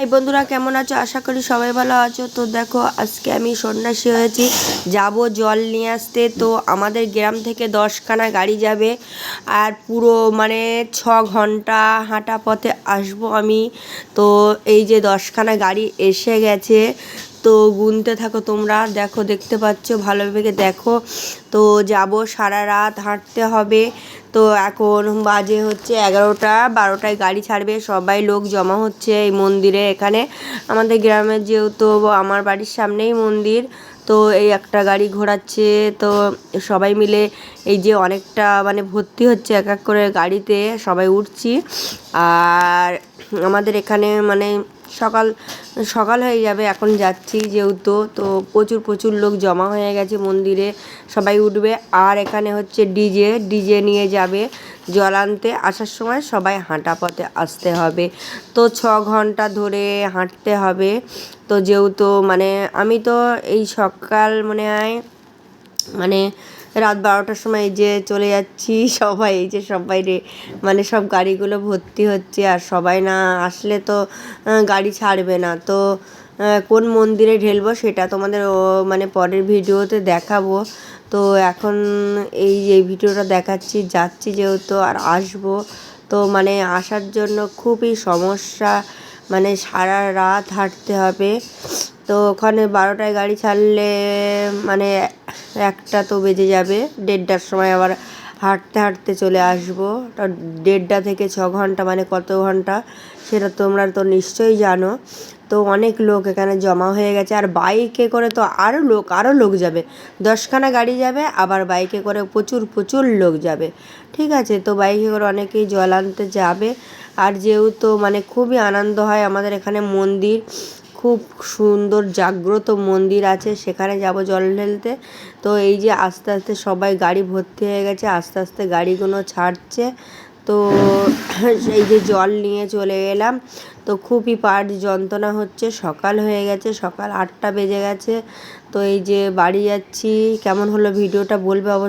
High বন্ধুরা, কেমন আছো? আশা করি সবাই ভালো আছো। তো দেখো, আজকে আমি সন্ন্যাসী হয়েছি। যাব জল নিয়ে আসতে। তো আমাদের গ্রাম থেকে দশখানা গাড়ি যাবে। আর পুরো মানে ছ ঘণ্টা হাঁটা পথে আসব আমি। তো এই যে দশখানা গাড়ি এসে গেছে। তো গুনতে থাকো তোমরা। দেখো, দেখতে পাচ্ছ, ভালোভাবে দেখো। তো যাব সারা রাত হাঁটতে হবে। তো এখন বাজে হচ্ছে এগারোটা, বারোটায় গাড়ি ছাড়বে, সবাই লোক জমা হচ্ছে এই মন্দিরে এখানে। আমাদের গ্রামের যেহেতু আমার বাড়ির সামনেই মন্দির, তো এই একটা গাড়ি ঘোরাচ্ছে, তো সবাই মিলে এই যে অনেকটা মানে ভর্তি হচ্ছে এক এক করে গাড়িতে, সবাই উঠছি। আর আমাদের এখানে মানে সকাল সকাল হয়ে যাবে, এখন যাচ্ছি যেহেতু, তো প্রচুর প্রচুর লোক জমা হয়ে গেছে মন্দিরে, সবাই উঠবে। আর এখানে হচ্ছে ডিজে ডিজে নিয়ে যাবে জল আনতে। আসার সময় সবাই হাঁটা পথে আসতে হবে। তো ছ ঘণ্টা ধরে হাঁটতে হবে। তো যেহেতু মানে আমি তো এই সকাল মনে হয় মানে রাত বারোটার সময় এই যে চলে যাচ্ছি, সবাই এই যে সবাই রে মানে সব গাড়িগুলো ভর্তি হচ্ছে আর সবাই না আসলে তো গাড়ি ছাড়বে না। তো কোন মন্দিরে ঢেলবো সেটা তোমাদের মানে পরের ভিডিওতে দেখাবো। তো এখন এই যে ভিডিওটা দেখাচ্ছি, যাচ্ছি যেহেতু আর আসব। তো মানে আসার জন্য খুবই সমস্যা মানে সারা রাত হাঁটতে হবে। তো ওখানে বারোটায় গাড়ি ছাড়লে মানে একটা তো বেজে যাবে। দেড়টার সময় আবার হাঁটতে হাঁটতে চলে আসব। তা দেড়টা থেকে ছ ঘণ্টা মানে কত ঘণ্টা, সেটা তোমরা তো নিশ্চয়ই জানো। তো অনেক লোক এখানে জমা হয়ে গেছে। আর বাইকে করে তো আরও লোক আরও লোক যাবে। দশখানা গাড়ি যাবে, আবার বাইকে করে প্রচুর প্রচুর লোক যাবে। ঠিক আছে? তো বাইকে করে অনেকেই জল আনতে যাবে। আর যেহেতু মানে খুবই আনন্দ হয় আমাদের এখানে মন্দির। খুব সুন্দর জাগ্রত মন্দির আছে, সেখানে যাব জল ঢেলতে। তো এই যে আস্তে আস্তে সবাই গাড়ি ভর্তি হয়ে গেছে, আস্তে আস্তে গাড়িগুলো ছাড়ছে। তো এই যে জল নিয়ে চলে এলাম। তো খুবই পাট যন্ত্রণা হচ্ছে, সকাল হয়ে গেছে, সকাল আটটা বেজে গেছে। তো এই যে বাড়ি যাচ্ছি, কেমন হলো ভিডিওটা বলবে অবশ্যই।